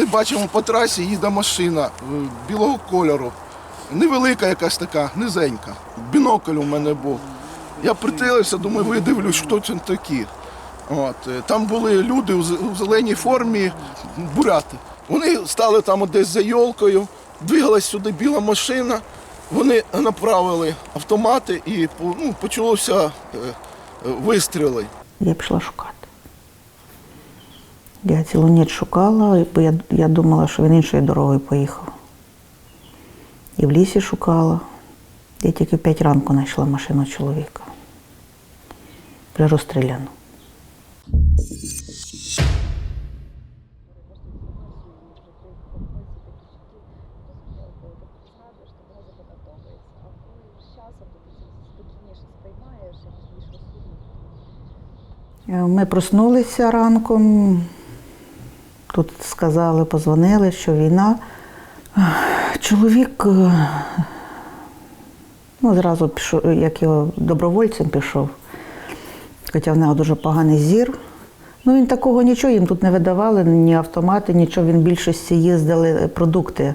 Ми бачимо по трасі їде машина е, білого кольору. Невелика якась така, низенька. Бінокль у мене був. Я притилився, думаю, видивлюсь, хто це такі. От. е, Там були люди у зеленій формі, буряти. Вони стали там десь за йолкою, двигалась сюди біла машина. Вони направили автомати і ну, почалося е, вистріли. Я пішла шукати. Я цілу ніч шукала, бо я, я думала, що він іншою дорогою поїхав. І в лісі шукала. Я тільки в п'ять ранку знайшла машину чоловіка. Вже розстріляну. Е, Ми проснулися ранком. Тут сказали, позвонили, що війна. Чоловік е, ну, зразу пішов, як його добровольцем пішов, хоча в нього дуже поганий зір. Ну, він такого нічого їм тут не видавали, ні автомати, нічого. Він більшості їздили продукти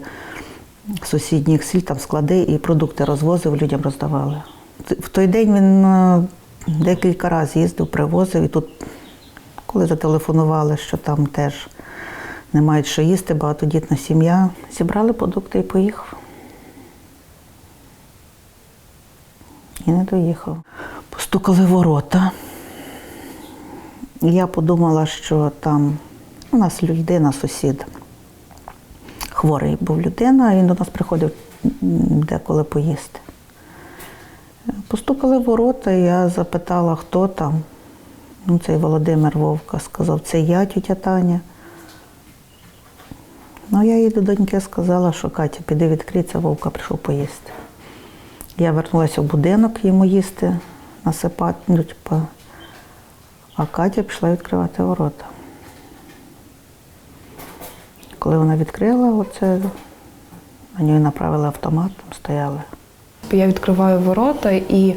сусідніх сіл, там склади і продукти розвозив, людям роздавали. В той день він е, декілька разів їздив, привозив, і тут, коли зателефонували, що там теж не мають що їсти, багатодітна сім'я, зібрали продукти і поїхав. І не доїхав. Постукали ворота. Я подумала, що там у нас людина, сусід. Хворий був людина, він до нас приходив деколи поїсти. Постукали в ворота, я запитала, хто там. Ну, цей Володимир Вовка сказав, це я, тітя Таня. Ну, я їй до доньки сказала, що Катя, піди відкриться, Вовка прийшов поїсти. Я вернулася в будинок йому їсти, насипати, ну, типу, а Катя пішла відкривати ворота. Коли вона відкрила, оце, на нього направили автомат, там стояли. Я відкриваю ворота і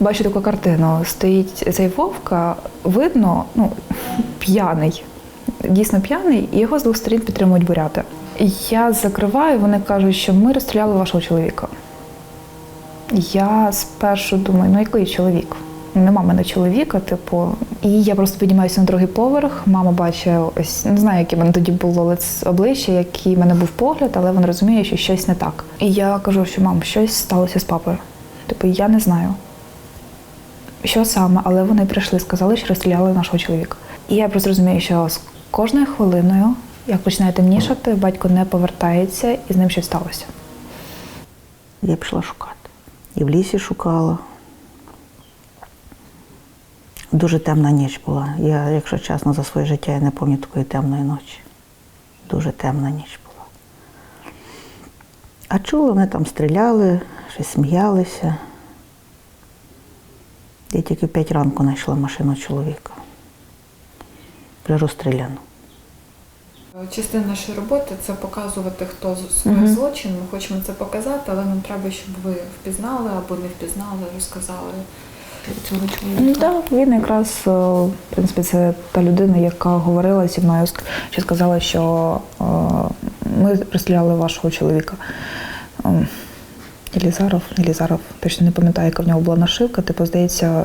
бачу таку картину. Стоїть цей вовка, видно, ну, п'яний, дійсно п'яний, і його з двох сторін підтримують буряти. Я закриваю, вони кажуть, що ми розстріляли вашого чоловіка. Я спершу думаю, ну який чоловік? Нема мене чоловіка, типу. І я просто піднімаюся на другий поверх. Мама бачить ось не знаю, яке мене тоді було лиц- обличчя, який в мене був погляд, але вона розуміє, що щось не так. І я кажу, що мам, щось сталося з папою. Типу, я не знаю. Що саме, але вони прийшли, сказали, що розстріляли нашого чоловіка. І я просто розумію, що кожною хвилиною, як починає темнішати, батько не повертається і з ним щось сталося. Я пішла шукати. І в лісі шукала. Дуже темна ніч була. Я, якщо чесно, за своє життя я не пам'ятаю такої темної ночі. Дуже темна ніч була. А чула, вони там стріляли, щось сміялися. Я тільки п'ять ранку знайшла машину чоловіка. Вже розстріляну. Частина нашої роботи це показувати, хто скоїв Мгм. злочин. Ми хочемо це показати, але нам треба, щоб ви впізнали або не впізнали, розказали цього Ну, чоловіка. Так, він якраз, е, в принципі, це та людина, яка говорила зі мною, що сказала, що е, ми розстріляли вашого чоловіка. Ем, Елізаров, Елізаров, точно не пам'ятаю, яка в нього була нашивка, типу, здається,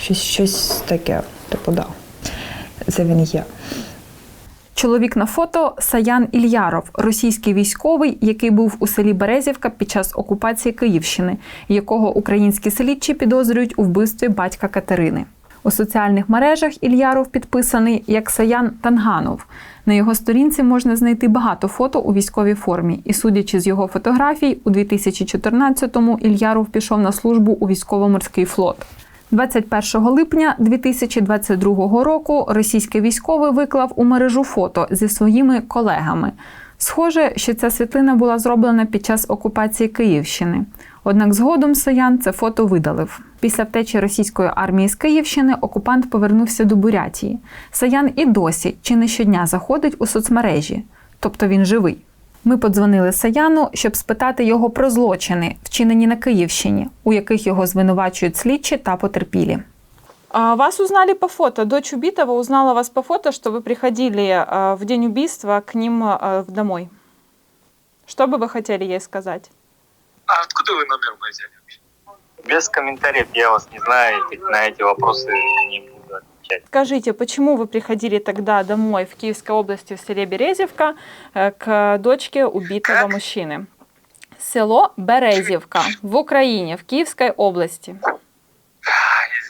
щось, щось таке. Типу, да. Це він є. Чоловік на фото Саян Ільяров, російський військовий, який був у селі Березівка під час окупації Київщини, якого українські слідчі підозрюють у вбивстві батька Катерини. У соціальних мережах Ільяров підписаний як Саян Танганов. На його сторінці можна знайти багато фото у військовій формі, і судячи з його фотографій, у 2014-му Ільяров пішов на службу у військово-морський флот. 21 липня 2022 року російський військовий виклав у мережу фото зі своїми колегами. Схоже, що ця світлина була зроблена під час окупації Київщини. Однак згодом Саян це фото видалив. Після втечі російської армії з Київщини окупант повернувся до Бурятії. Саян і досі чи не щодня заходить у соцмережі, тобто він живий. Ми подзвонили Саяну, щоб спитати його про злочини, вчинені на Київщині, у яких його звинувачують слідчі та потерпілі. А, Вас узнали по фото. Дочь убитого узнала вас по фото, что вы приходили а, в день убийства к ним а, в домой. Что бы вы хотели ей сказать? А откуда вы номер мой взяли? вообще? Без комментариев я вас не знаю, и на эти вопросы не буду отвечать. Скажите, почему вы приходили тогда домой в Киевской области в селе Березівка э, к дочке убитого Как? мужчины? Село Березівка в Украине, в Киевской области.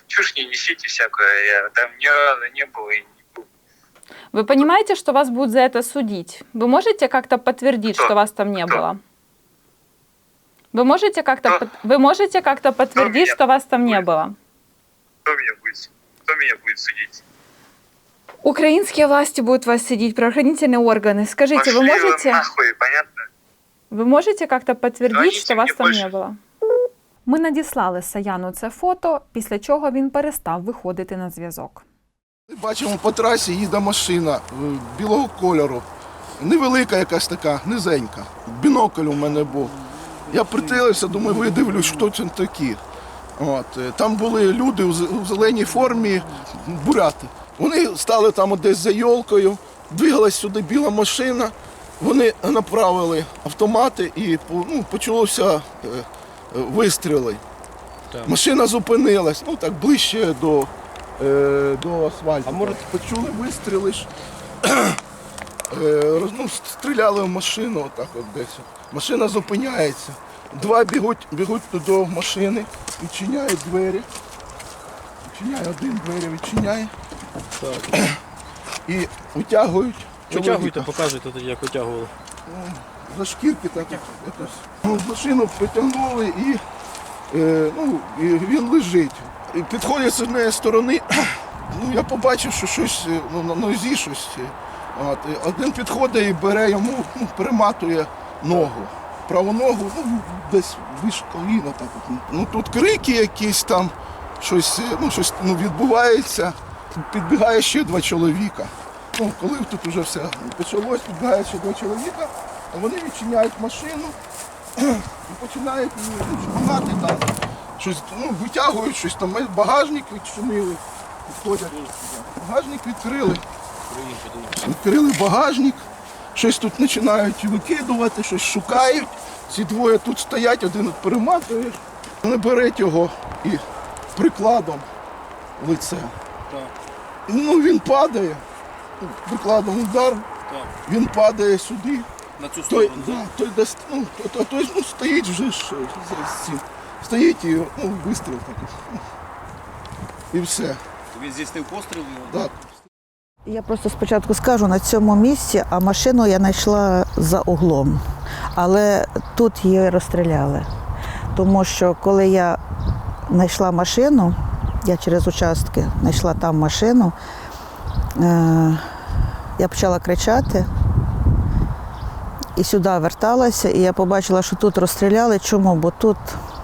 Чушь не несите всякую, я там ни не был и не буду. Вы понимаете, что вас будут за это судить? Вы можете как-то подтвердить, Кто? что вас там не Кто? было? Вы можете как-то Кто? под- вы можете как-то подтвердить, что вас там не было? Кто меня будет, кто меня будет судить? Украинские власти будут вас судить, правоохранительные органы. Скажите, вы Пошли можете, нахуй, понятно? ви можете как-то подтвердить, Звоните що вас мені там більше. не було? Ми надіслали Саяну це фото, після чого він перестав виходити на зв'язок. Бачимо, по трасі їде машина е, білого кольору. Невелика якась така, низенька. Бінокль у мене був. Я притилився, думаю, видивлюсь, хто це такі. От. е, Там були люди у зеленій формі, буряти. Вони стали там десь за йолкою, двигалась сюди біла машина. Вони направили автомати і ну, почалося е, вистріли. Машина зупинилась, ну так ближче до, е, до асфальту. А може почули вистріли ж. Е, ну, стріляли в машину, отак от десь. Машина зупиняється. Два бігуть, бігуть до машини, відчиняють двері. Відчиняє один двері, відчиняє. І витягують. Витягуйте, показуйте тоді, як витягували. за шкірки так якось. Ну, машину притягнули і, е, ну, і він лежить. І підходять з однієї сторони, ну, я побачив, що щось е, ну, на нозі щось. е, От, один підходить і бере йому, ну, перематує ногу. Праву ногу, ну, десь вище коліна. Так, от. ну, тут крики якісь там, щось, е, ну, щось ну, відбувається. Підбігає ще два чоловіка. Ну, коли тут вже все почалось, підбігає ще два чоловіка, а вони відчиняють машину і починають ну, шпигати там. Щось ну, витягують щось там, багажник відчинили, підходять. Багажник відкрили. Відкрили багажник, щось тут починають викидувати, щось шукають. Ці двоє тут стоять, один от перематує. Вони беруть його і прикладом лице. Ну він падає, прикладом удар, він падає сюди. На цю Той, да, той, даст, ну, той, той ну, стоїть вже ж. Стоїть і ну, вистріл такий. І все. Він здійснив постріл. Так. Я просто спочатку скажу на цьому місці, а машину я знайшла за углом. Але тут її розстріляли. Тому що коли я знайшла машину, я через участки знайшла там машину, е- я почала кричати і сюди верталася, і я побачила, що тут розстріляли. Чому? Бо тут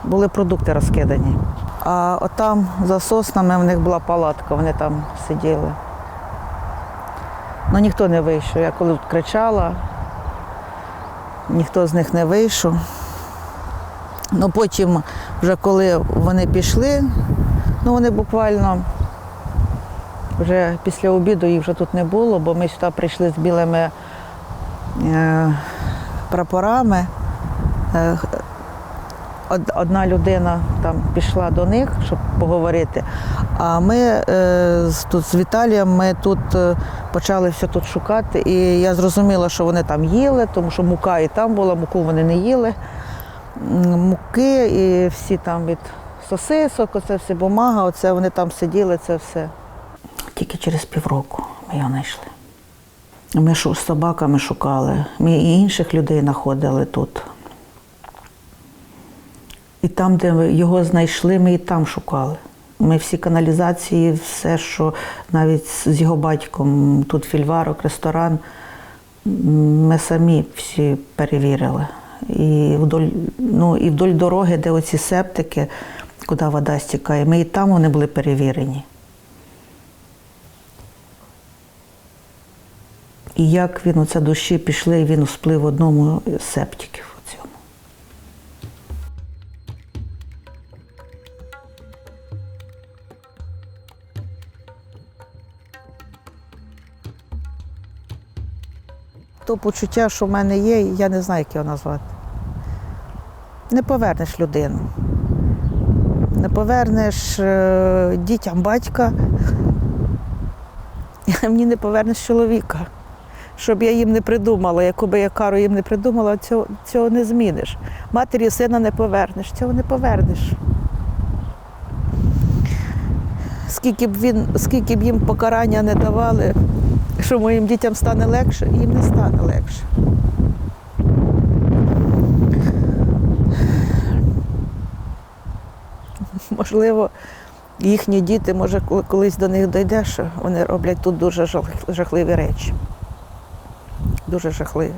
були продукти розкидані. А отам за соснами в них була палатка, вони там сиділи. Ну ніхто не вийшов. Я коли кричала, ніхто з них не вийшов. Ну потім, вже коли вони пішли, ну вони буквально вже після обіду їх вже тут не було, бо ми сюди прийшли з білими е, прапорами. Е, Одна людина там пішла до них, щоб поговорити. А ми е, тут з Віталієм ми тут е, почали все тут шукати. І я зрозуміла, що вони там їли, тому що мука і там була, муку вони не їли. Муки і всі там від сосисок, оце все бумага, оце вони там сиділи, це все. Тільки через півроку ми його знайшли. Ми з собаками шукали, ми і інших людей знаходили тут. І там, де його знайшли, ми і там шукали. Ми всі каналізації, все, що навіть з його батьком, тут фільварок, ресторан, ми самі всі перевірили. І вдоль, ну, і вдоль дороги, де оці септики, куди вода стікає, ми і там вони були перевірені. І як він оце душі пішли, і він сплив в одному з септиків. То почуття, що в мене є, я не знаю, як його назвати. Не повернеш людину. Не повернеш е, дітям батька, мені не повернеш чоловіка. Щоб я їм не придумала, яку би я кару їм не придумала, цього, цього не зміниш. Матері сина не повернеш, цього не повернеш. Скільки б, він, скільки б їм покарання не давали, що моїм дітям стане легше, їм не стане легше. Можливо, їхні діти, може, коли- колись до них дійде, що вони роблять тут дуже жахливі речі. Дуже жахливі.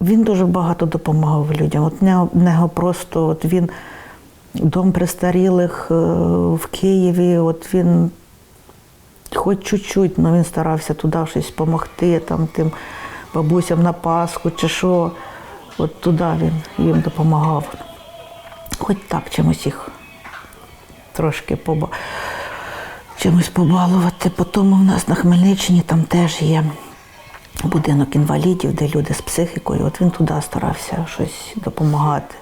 Він дуже багато допомагав людям. От в нього- просто от він дом престарілих е, в Києві, от він хоч чуть-чуть, але він старався туди щось допомогти, там тим бабусям на Пасху чи що. От туди він їм допомагав. Хоч так чимось їх трошки поба... чимось побалувати. Потім у нас на Хмельниччині там теж є будинок інвалідів, де люди з психікою. От він туди старався щось допомагати.